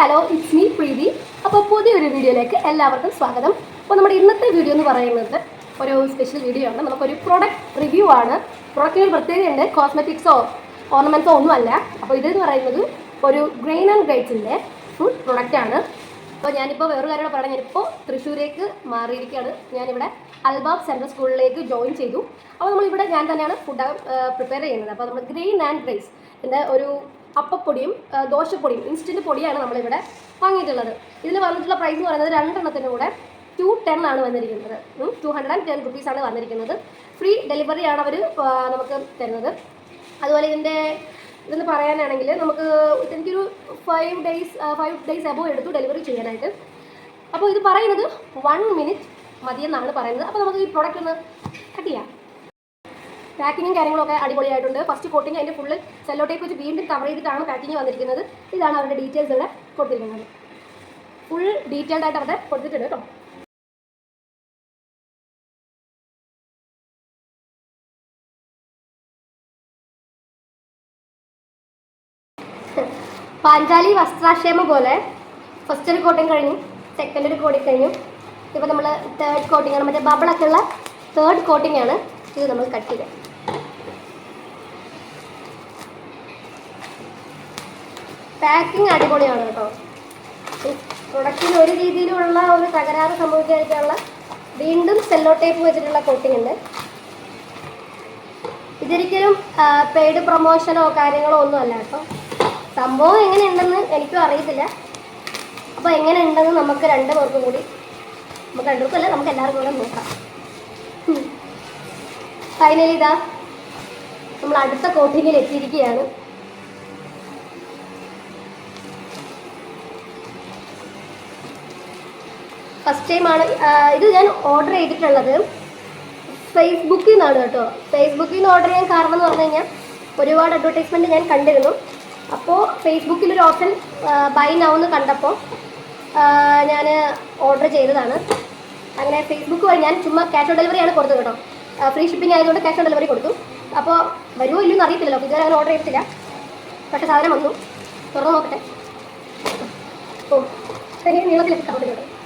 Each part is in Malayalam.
ഹലോ ഇറ്റ്സ് മീ പ്രീതി അപ്പോൾ പുതിയൊരു വീഡിയോയിലേക്ക് എല്ലാവർക്കും സ്വാഗതം. അപ്പോൾ നമ്മുടെ ഇന്നത്തെ വീഡിയോ എന്ന് പറയുന്നത് ഒരു സ്പെഷ്യൽ വീഡിയോ ആണ്. നമുക്കൊരു പ്രൊഡക്റ്റ് റിവ്യൂ ആണ്. പ്രൊഡക്റ്റിന് ഒരു പ്രത്യേകതയുണ്ട് കോസ്മെറ്റിക്സോ ഓർണമെന്റ്സോ ഒന്നുമല്ല അപ്പോൾ ഇതെന്ന് പറയുന്നത് ഒരു ഗ്രെയിൻ ആൻഡ് ഗ്രൈറ്റ്സിന്റെ ഫുഡ് പ്രൊഡക്റ്റാണ് അപ്പോൾ ഞാനിപ്പോൾ വേറൊരു കാര്യം പറയാം ഞാനിപ്പോൾ തൃശ്ശൂരേക്ക് മാറിയിരിക്കുകയാണ്. ഞാനിവിടെ അൽബാബ് സെൻട്രൽ സ്കൂളിലേക്ക് ജോയിൻ ചെയ്തു. അപ്പോൾ നമ്മളിവിടെ ഞാൻ തന്നെയാണ് ഫുഡ് പ്രിപ്പയർ ചെയ്യുന്നത്. അപ്പോൾ നമ്മൾ ഗ്രെയിൻ ആൻഡ് റൈസ് എന്റെ ഒരു അപ്പപ്പൊടിയും ദോശപ്പൊടിയും ഇൻസ്റ്റന്റ് പൊടിയാണ് നമ്മളിവിടെ വാങ്ങിയിട്ടുള്ളത്. ഇതിൽ വന്നിട്ടുള്ള പ്രൈസ് എന്ന് പറയുന്നത് രണ്ടെണ്ണത്തിന്റെ കൂടെ ടു ടെൻ ആണ് വന്നിരിക്കുന്നത്. ടു ഹൺഡ്രഡ് ആൻഡ് ടെൻ റുപ്പീസാണ് വന്നിരിക്കുന്നത്. ഫ്രീ ഡെലിവറി ആണ് അവർ നമുക്ക് തരുന്നത്. അതുപോലെ ഇതിന്റെ ഇതെന്ന് പറയാനാണെങ്കിൽ നമുക്ക് എനിക്കൊരു five days five days above എടുത്തു ഡെലിവറി ചെയ്യാനായിട്ട്. അപ്പോൾ ഇത് പറയുന്നത് വൺ മിനിറ്റ് മതിയെന്നാണ് പറയുന്നത്. അപ്പോൾ നമുക്ക് ഈ പ്രോഡക്റ്റ് ഒന്ന് കട്ട് ചെയ്യാം. പാക്കിങ്ങും കാര്യങ്ങളൊക്കെ അടിപൊളിയായിട്ടുണ്ട്. ഫസ്റ്റ് കോട്ടിങ് അതിന്റെ ഫുള്ള് സെല്ലോ ടേപ്പ് വെച്ച് വീണ്ടും കവർ ചെയ്തിട്ടാണ് പാക്കിങ് വന്നിരിക്കുന്നത്. ഇതാണ് അവരുടെ ഡീറ്റെയിൽസ് ഇവിടെ കൊടുത്തിരിക്കുന്നത്. ഫുൾ ഡീറ്റെയിൽഡ് ആയിട്ട് അവിടെ കൊടുത്തിട്ടുണ്ട് കേട്ടോ. പാഞ്ചാലി വസ്ത്രാക്ഷേമം പോലെ ഫസ്റ്റ് ഒരു കോട്ടിങ് കഴിഞ്ഞു സെക്കൻഡ് ഒരു കോട്ടിങ് കഴിഞ്ഞു. ഇപ്പോൾ നമ്മൾ തേർഡ് കോട്ടിങ് ആണ്. മറ്റേ ബബിളൊക്കെ ഉള്ള തേർഡ് കോട്ടിങ് ആണ് ഇത് നമ്മൾ കട്ട് ചെയ്യാം പാക്കിംഗ് അടിപൊളിയാണ് കേട്ടോ. പ്രൊഡക്റ്റിന് ഒരു രീതിയിലുള്ള ഒരു തകരാറ് സംഭവിക്കാതിരിക്കാനുള്ള വീണ്ടും സെല്ലോ ടേപ്പ് വെച്ചിട്ടുള്ള കോട്ടിംഗ് ഉണ്ട്. ഇതൊരിക്കലും പെയ്ഡ് പ്രൊമോഷനോ കാര്യങ്ങളോ ഒന്നും അല്ല കേട്ടോ. സംഭവം എങ്ങനെയുണ്ടെന്ന് എനിക്കും അറിയത്തില്ല. അപ്പോൾ എങ്ങനെ ഉണ്ടെന്ന് നമുക്ക് രണ്ട് പേർക്കും കൂടി നമുക്ക് രണ്ടു പേർക്കല്ല നമുക്ക് എല്ലാവർക്കും കൂടെ നോക്കാം. ഫൈനലി ഇതാ നമ്മൾ അടുത്ത കോട്ടിങ്ങിൽ എത്തിയിരിക്കുകയാണ്. ഫസ്റ്റ് ടൈമാണ് ഇത് ഞാൻ ഓർഡർ ചെയ്തിട്ടുള്ളത് ഫേസ്ബുക്കിൽ നിന്നാണ് കേട്ടോ. ഫേസ്ബുക്കിൽ നിന്ന് ഓർഡർ ചെയ്യാൻ കാരണം എന്ന് പറഞ്ഞു കഴിഞ്ഞാൽ ഒരുപാട് അഡ്വർടൈസ്മെന്റ് ഞാൻ കണ്ടിരുന്നു. അപ്പോൾ ഫേസ്ബുക്കിലൊരു ഓപ്ഷൻ ബൈ നൗ എന്ന് കണ്ടപ്പോൾ ഞാൻ ഓർഡർ ചെയ്തതാണ്. അങ്ങനെ ഫേസ്ബുക്ക് വഴി ഞാൻ ചുമ്മാ ക്യാഷ് ഓൺ ഡെലിവറിയാണ് കൊടുത്തത് കേട്ടോ. ഫ്രീ ഷിപ്പിംഗ് ആയതുകൊണ്ട് ക്യാഷ് ഓൺ ഡെലിവറി കൊടുത്തു. അപ്പോൾ വരുമോ ഇല്ലെന്ന് അറിയത്തില്ലല്ലോ. ഇതുവരെ അങ്ങനെ ഓർഡർ ചെയ്തിട്ടില്ല. പക്ഷേ സാധനം വന്നു. തുറന്നു നോക്കട്ടെ. ഓ ശരി നീളത്തിലേക്ക് കവർ എന്താണ്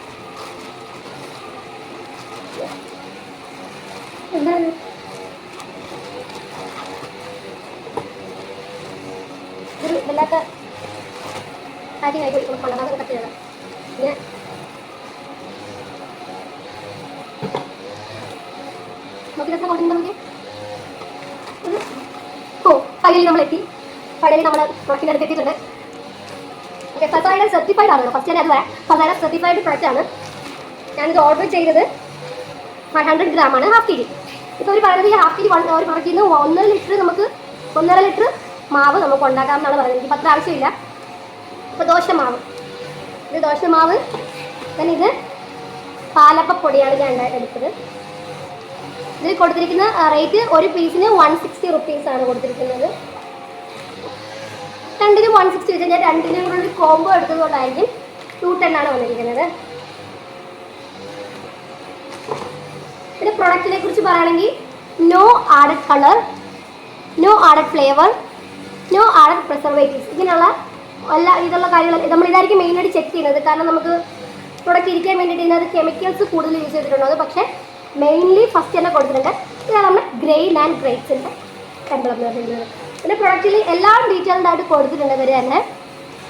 ഒരു വല്ലാത്ത കാര്യമായി ചെയ്യണം പിന്നെ ഫൈനലി നമ്മൾ പ്രൊഡക്റ്റിന്റെ അടുത്ത് എത്തിയിട്ടുണ്ട്. ഓക്കെ സർട്ടിഫൈഡ് ആണ് ഫസ്റ്റ് ഞാൻ അത് വരാം ഫസായുടെ സർട്ടിഫൈഡ് പ്രൊഡക്റ്റ് ആണ്. ഞാനിത് ഓർഡർ ചെയ്തത് ഫൈവ് ഹൺഡ്രഡ് ഗ്രാം ആണ് ഹാഫ് കെ ജി ഇപ്പോൾ ഒരു കെ ജി വൺ ഒരു പ്രൊഡക്റ്റിൽ ഒന്നര ലിറ്റർ നമുക്ക് ഒന്നര ലിറ്റർ മാവ് നമുക്ക് ഉണ്ടാക്കാം എന്നാണ് പറയുന്നത്. എനിക്ക് പത്ര ആവശ്യമില്ല. ഇപ്പോൾ ദോശമാവ്. ഇത് ദോശമാവ്. then ഇത് പാലപ്പപ്പൊടിയാണ് ഞാൻ എടുത്തത്. ഇതിൽ കൊടുത്തിരിക്കുന്ന റേറ്റ് ഒരു പീസിന് വൺ സിക്സ്റ്റി റുപ്പീസ് ആണ് കൊടുത്തിരിക്കുന്നത്. രണ്ടിനും വൺ സിക്സ്റ്റി വെച്ചാൽ രണ്ടിനും കൂടെ ഒരു കോംബോ എടുത്തതുകൊണ്ടായിരിക്കും ടു ടെൻ ആണ് വന്നിരിക്കുന്നത്. പിന്നെ പ്രൊഡക്റ്റിനെ കുറിച്ച് പറയുകയാണെങ്കിൽ no added colour no added flavour no added preservatives ഇങ്ങനെയുള്ള എല്ലാ ഇതുള്ള കാര്യങ്ങൾ നമ്മൾ ഇതായിരിക്കും മെയിനായിട്ട് ചെക്ക് ചെയ്യുന്നത്. കാരണം നമുക്ക് പ്രൊഡക്റ്റ് ഇരിക്കാൻ വേണ്ടിയിട്ട് ഇതിനകത്ത് കെമിക്കൽസ് കൂടുതൽ യൂസ് ചെയ്തിട്ടുണ്ടോ അത് പക്ഷേ മെയിൻലി ഫസ്റ്റ് തന്നെ കൊടുത്തിട്ടുണ്ട്. ഇതാണ് നമ്മുടെ ഗ്രെയിൻ ആൻഡ് ഗ്രേറ്റ്സിന്റെ എംബ്ലം എന്ന് പറയുന്നത്. പിന്നെ പ്രൊഡക്റ്റിൽ എല്ലാം ഡീറ്റെയിൽഡ് ആയിട്ട് കൊടുത്തിട്ടുണ്ട് ഇവർ തന്നെ.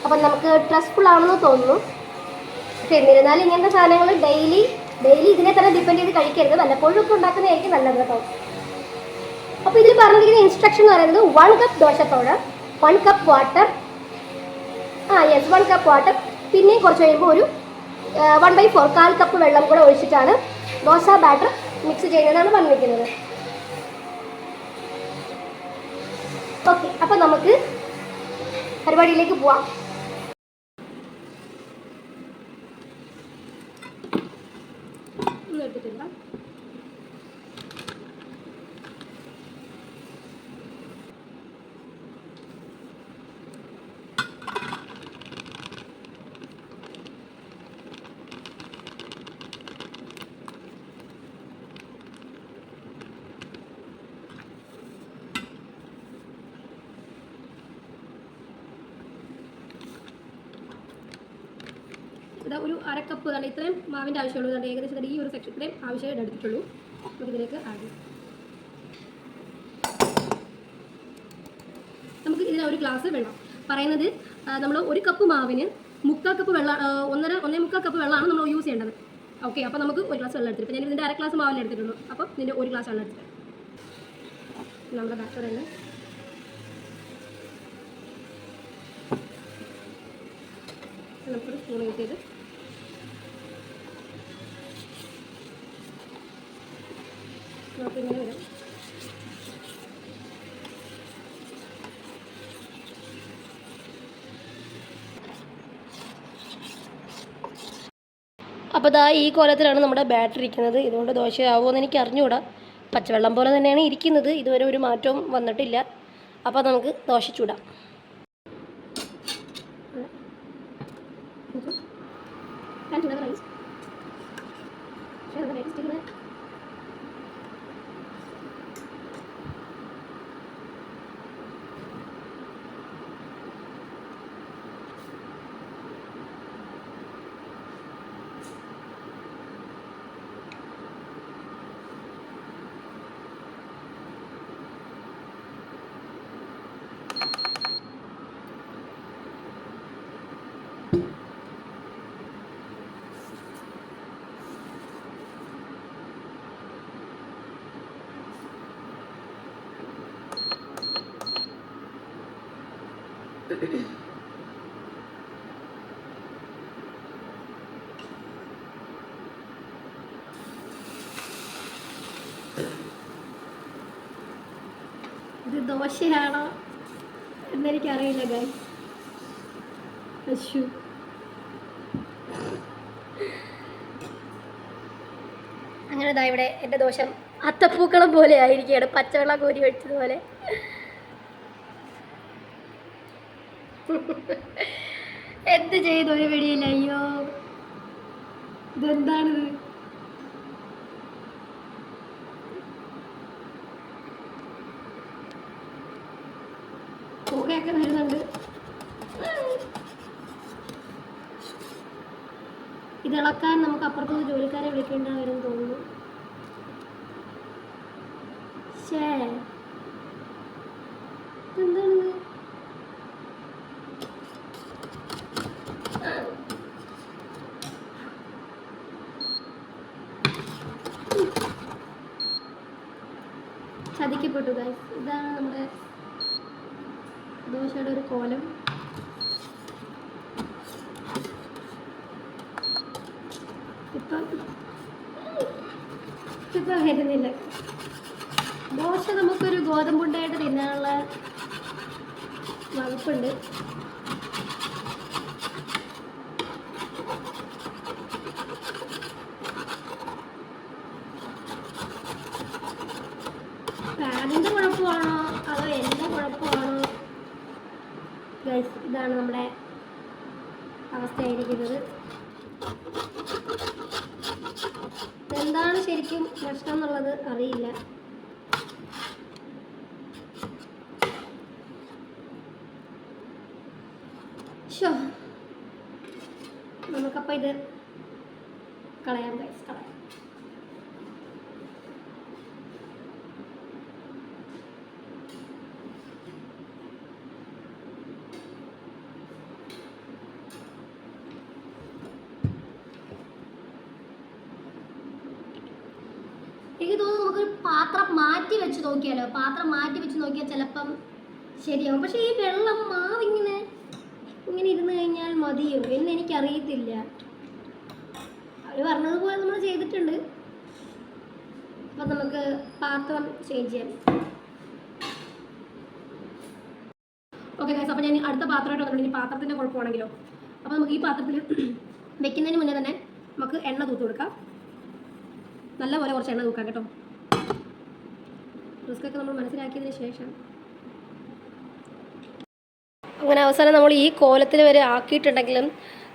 അപ്പം നമുക്ക് ട്രസ്റ്റ്ഫുൾ ആണെന്ന് തോന്നുന്നു. പക്ഷേ എന്നിരുന്നാലും ഇങ്ങനത്തെ സാധനങ്ങൾ ഡെയിലി ഡെയിലി ഇതിനെ തന്നെ ഡിപ്പെൻഡ് ചെയ്ത് കഴിക്കരുത്. വല്ലപ്പോഴും ഒക്കെ ഉണ്ടാക്കുന്നതായിരിക്കും നല്ലത് കേട്ടോ. അപ്പോൾ ഇതിൽ പറഞ്ഞിരിക്കുന്ന ഇൻസ്ട്രക്ഷൻ എന്ന് പറയുന്നത് വൺ കപ്പ് ദോശത്തോട് വൺ കപ്പ് വാട്ടർ ആ യെസ് വൺ കപ്പ് വാട്ടർ പിന്നെയും കുറച്ച് കഴിയുമ്പോൾ ഒരു വൺ ബൈ ഫോർ കാൽ കപ്പ് വെള്ളം കൂടെ ഒഴിച്ചിട്ടാണ് ദോശ ബാറ്റർ മിക്സ് ചെയ്യുന്നതാണ് പറഞ്ഞിരിക്കുന്നത്. ഓക്കെ അപ്പോൾ നമുക്ക് പരിപാടിയിലേക്ക് പോവാം. ഒന്നും ഇത് ഒരു അരക്കപ്പ് തന്നെ ഇത്രയും മാവിന്റെ ആവശ്യമുള്ളൂ. അതുകൊണ്ട് ഏകദേശം ഈ ഒരു സെക്ഷൻ ഇത്രയും ആവശ്യമായിട്ട് എടുത്തിട്ടുള്ളൂ. നമുക്ക് ഇതിലേക്ക് ആഡ് നമുക്ക് ഇതിന് ഒരു ഗ്ലാസ് വെള്ളം. പറയുന്നത് നമ്മൾ ഒരു കപ്പ് മാവിന് മുക്കാൽ കപ്പ് വെള്ളം ഒന്നര ഒന്നേ മുക്കാൽ കപ്പ് വെള്ളമാണ് നമ്മൾ യൂസ് ചെയ്യേണ്ടത്. ഓക്കെ അപ്പോൾ നമുക്ക് ഒരു ഗ്ലാസ് വെള്ളം എടുത്തിട്ട് ഞാൻ ഇതിന്റെ അര ഗ്ലാസ് മാവിൽ എടുത്തിട്ടുള്ളൂ. അപ്പം ഇതിന്റെ ഒരു ഗ്ലാസ് വെള്ളം എടുത്തിട്ട്. നമ്മുടെ ബാറ്റർ തന്നെ. നമുക്കൊരു സ്പൂൺ യൂസ് ചെയ്ത് നമുക്കിങ്ങനെ വരും അപ്പോൾ ദാ ഈ കോലത്തിലാണ് നമ്മുടെ ബാറ്ററി ഇരിക്കുന്നത്. ഇതുകൊണ്ട് ദോശയാവുമോ എന്ന് എനിക്ക് അറിഞ്ഞുകൂടാ. പച്ചവെള്ളം പോലെ തന്നെയാണ് ഇരിക്കുന്നത്. ഇതുവരെ ഒരു മാറ്റവും വന്നിട്ടില്ല. അപ്പോൾ നമുക്ക് ദോശ ചൂടാം. ഇത് ദോശയാണോ എന്നെനിക്കറിയില്ല ഗൈ അശു അങ്ങനെ ഇതാ ഇവിടെ എന്റെ ദോഷം അത്തപ്പൂക്കളം പോലെ ആയിരിക്കുകയാണ്. പച്ചവെള്ളം കോരി ഒഴിച്ചതുപോലെ. എന്ത് ചെയ്തു ഒരു വെടിയില്ല അയ്യോ. ഇതെന്താണിത്? പുകയൊക്കെ വരുന്നുണ്ട്. ഇതിളക്കാൻ നമുക്ക് അപ്പുറത്തുനിന്ന് ജോലിക്കാരെ വിളിക്കേണ്ടവരും തോന്നുന്നു. ശേ ചതിക്കപ്പെട്ടു ഗൈസ് ഇതാണ് നമ്മുടെ ദോശയുടെ ഒരു കോലം. ഇപ്പം ഇപ്പം വരുന്നില്ല. ദോശ നമുക്കൊരു ഗോതമ്പുണ്ടായിട്ട് തിന്നാനുള്ള വകുപ്പുണ്ട് പാഡിന്റെ കുഴപ്പമാണോ അതോ എന്റെ കുഴപ്പമാണോ ഇതാണ് നമ്മുടെ അവസ്ഥയായിരിക്കുന്നത്. എന്താണ് ശരിക്കും പ്രശ്നം എന്നുള്ളത് അറിയില്ല. ഷോ ഇത് കളയാം ഗൈസ് കളയാം എനിക്ക് തോന്നുന്നു നമുക്കൊരു പാത്രം മാറ്റി വെച്ച് നോക്കിയാലോ? പാത്രം മാറ്റി വെച്ച് നോക്കിയാൽ ചിലപ്പം ശരിയാവും. പക്ഷെ ഈ വെള്ളം മാവിങ്ങനെ ഇങ്ങനെ ഇരുന്ന് കഴിഞ്ഞാൽ മതിയോ എന്ന് എനിക്കറിയത്തില്ല. അവർ പറഞ്ഞതുപോലെ നമ്മൾ ചെയ്തിട്ടുണ്ട്. അപ്പം നമുക്ക് പാത്രം ചേഞ്ച് ചെയ്യാം. ഓക്കെ ഗൈസ് അപ്പോൾ ഞാൻ അടുത്ത പാത്രമായിട്ട് വന്നിട്ടുണ്ട്. ഇനി പാത്രത്തിന്റെ കുഴപ്പമാണെങ്കിലോ? അപ്പോൾ നമുക്ക് ഈ പാത്രത്തിൽ വെക്കുന്നതിന് മുന്നേ തന്നെ നമുക്ക് എണ്ണ തൂത്ത് കൊടുക്കാം. നല്ല പോലെ കുറച്ച് എണ്ണ തൂക്കാം കേട്ടോ. റിസ്ക് ഒക്കെ നമ്മൾ മനസ്സിലാക്കിയതിന് ശേഷം. അങ്ങനെ അവസാനം നമ്മൾ ഈ കോലത്തിൽ വരെ ആക്കിയിട്ടുണ്ടെങ്കിലും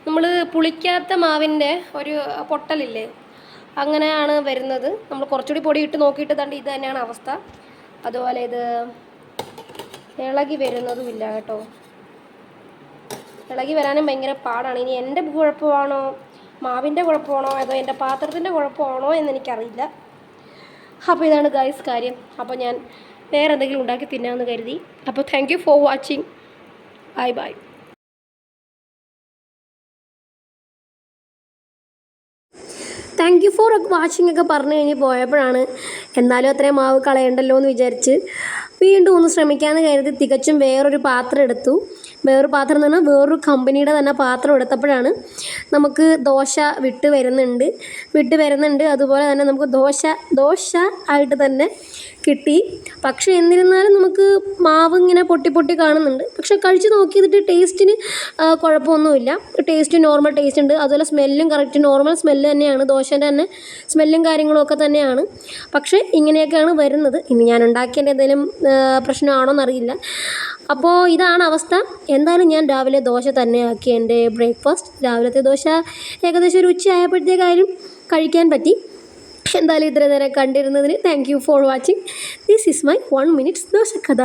നമ്മൾ പുളിക്കാത്ത മാവിന്റെ ഒരു പൊട്ടലില്ലേ അങ്ങനെയാണ് വരുന്നത്. നമ്മൾ കുറച്ചുകൂടി പൊടി ഇട്ട് നോക്കിയിട്ട് തണ്ട് ഇത് തന്നെയാണ് അവസ്ഥ. അതുപോലെ ഇത് ഇളകി വരുന്നതുമില്ല കേട്ടോ. ഇളകി വരാനും ഭയങ്കര പാടാണ്. ഇനി എന്റെ കുഴപ്പമാണോ മാവിന്റെ കുഴപ്പമാണോ അതോ എന്റെ പാത്രത്തിന്റെ കുഴപ്പമാണോ എന്ന് എന്നെനിക്കറിയില്ല അപ്പോൾ ഇതാണ് ഗൈസ് കാര്യം. അപ്പോൾ ഞാൻ വേറെ എന്തെങ്കിലും ഉണ്ടാക്കി തിന്നാമെന്ന് കരുതി. അപ്പോൾ thank for watching bye bye thank you for watching ഒക്കെ പറഞ്ഞു കഴിഞ്ഞ് പോയപ്പോഴാണ് എന്നാലും അത്രയും മാവ് കളയണ്ടല്ലോ എന്ന് വിചാരിച്ച് വീണ്ടും ഒന്ന് ശ്രമിക്കാമെന്ന് കരുതി തികച്ചും വേറൊരു പാത്രം എടുത്തു. വേറൊരു പാത്രം എന്ന് പറഞ്ഞാൽ വേറൊരു കമ്പനിയുടെ തന്നെ പാത്രം എടുത്തപ്പോഴാണ് നമുക്ക് ദോശ വിട്ട് വരുന്നുണ്ട്. വിട്ട് വരുന്നുണ്ട്. അതുപോലെ തന്നെ നമുക്ക് ദോശ ദോശ ആയിട്ട് തന്നെ കിട്ടി. പക്ഷേ എന്നിരുന്നാലും നമുക്ക് മാവ് ഇങ്ങനെ പൊട്ടി പൊട്ടി കാണുന്നുണ്ട്. പക്ഷെ കഴിച്ച് നോക്കിയിട്ട് ടേസ്റ്റിന് കുഴപ്പമൊന്നുമില്ല. ടേസ്റ്റ് നോർമൽ ടേസ്റ്റ് ഉണ്ട്. അതുപോലെ സ്മെല്ലും കറക്റ്റ് നോർമൽ സ്മെല്ല് തന്നെയാണ്. ദോശേന്റെ തന്നെ സ്മെല്ലും കാര്യങ്ങളും ഒക്കെ തന്നെയാണ്. പക്ഷേ ഇങ്ങനെയൊക്കെയാണ് വരുന്നത്. ഇനി ഞാൻ ഉണ്ടാക്കിയതിന്റെ എന്തെങ്കിലും പ്രശ്നമാണോ എന്നറിയില്ല അപ്പോൾ ഇതാണ് അവസ്ഥ. എന്തായാലും ഞാൻ രാവിലെ ദോശ തന്നെ ആക്കി എന്റെ ബ്രേക്ക്ഫാസ്റ്റ് രാവിലത്തെ ദോശ ഏകദേശം ഒരു ഉച്ചയായപ്പോഴത്തേക്കായാലും കഴിക്കാൻ പറ്റി. എന്തായാലും ഇത്ര നേരം കണ്ടിരുന്നതിന് thank you for watching this is my one minutes dosa കഥ.